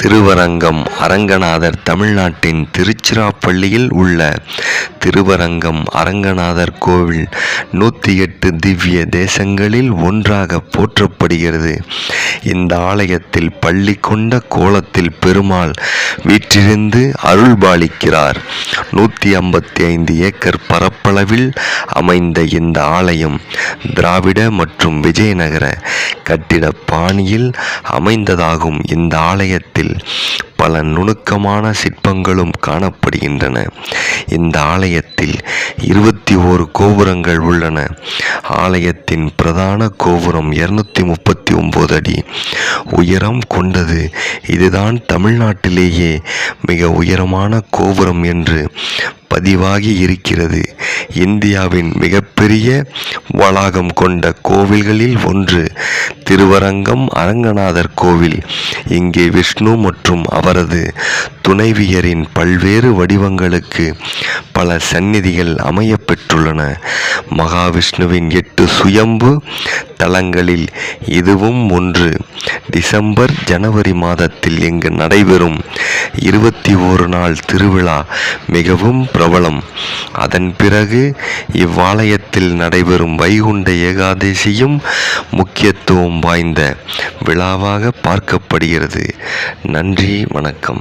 திருவரங்கம் அரங்கநாதர் தமிழ்நாட்டின் திருச்சிராப்பள்ளியில் உள்ள திருவரங்கம் அரங்கநாதர் கோவில் நூற்றி எட்டு திவ்ய தேசங்களில் ஒன்றாக போற்றப்படுகிறது. இந்த ஆலயத்தில் பள்ளி கொண்ட கோலத்தில் பெருமாள் வீற்றிருந்து அருள்பாலிக்கிறார். நூற்றி ஐம்பத்தி ஐந்து ஏக்கர் பரப்பளவில் அமைந்த இந்த ஆலயம் திராவிட மற்றும் விஜயநகர கட்டிட பாணியில் அமைந்ததாகும். இந்த ஆலயத்தில் பல நுணுக்கமான சிற்பங்களும் காணப்படுகின்றன. இந்த ஆலயத்தில் இருபத்தி ஓரு கோபுரங்கள் உள்ளன. ஆலயத்தின் பிரதான கோபுரம் இருநூத்தி முப்பத்தி ஒன்பது அடி. உயரம் கொண்டது இதுதான் தமிழ்நாட்டிலேயே மிக உயரமான கோபுரம் என்று பதிவாகி இருக்கிறது. இந்தியாவின் மிகப்பெரிய வளாகம் கொண்ட கோவில்களில் ஒன்று திருவரங்கம் அரங்கநாதர் கோவில். இங்கே விஷ்ணு மற்றும் அவரது துணைவியரின் பல்வேறு வடிவங்களுக்கு பல சந்நிதிகள் அமையப்பெற்றுள்ளன மகாவிஷ்ணுவின் எட்டு சுயம்பு தலங்களில் இதுவும் ஒன்று. டிசம்பர் ஜனவரி மாதத்தில் இங்கு நடைபெறும் இருபத்தி ஓரு நாள் திருவிழா மிகவும் பிரபலம். அதன் பிறகு இவ்வாலயத்தில் நடைபெறும் வைகுண்ட ஏகாதசியும் முக்கியத்துவம் வாய்ந்த விழாவாக பார்க்கப்படுகிறது. நன்றி வணக்கம்.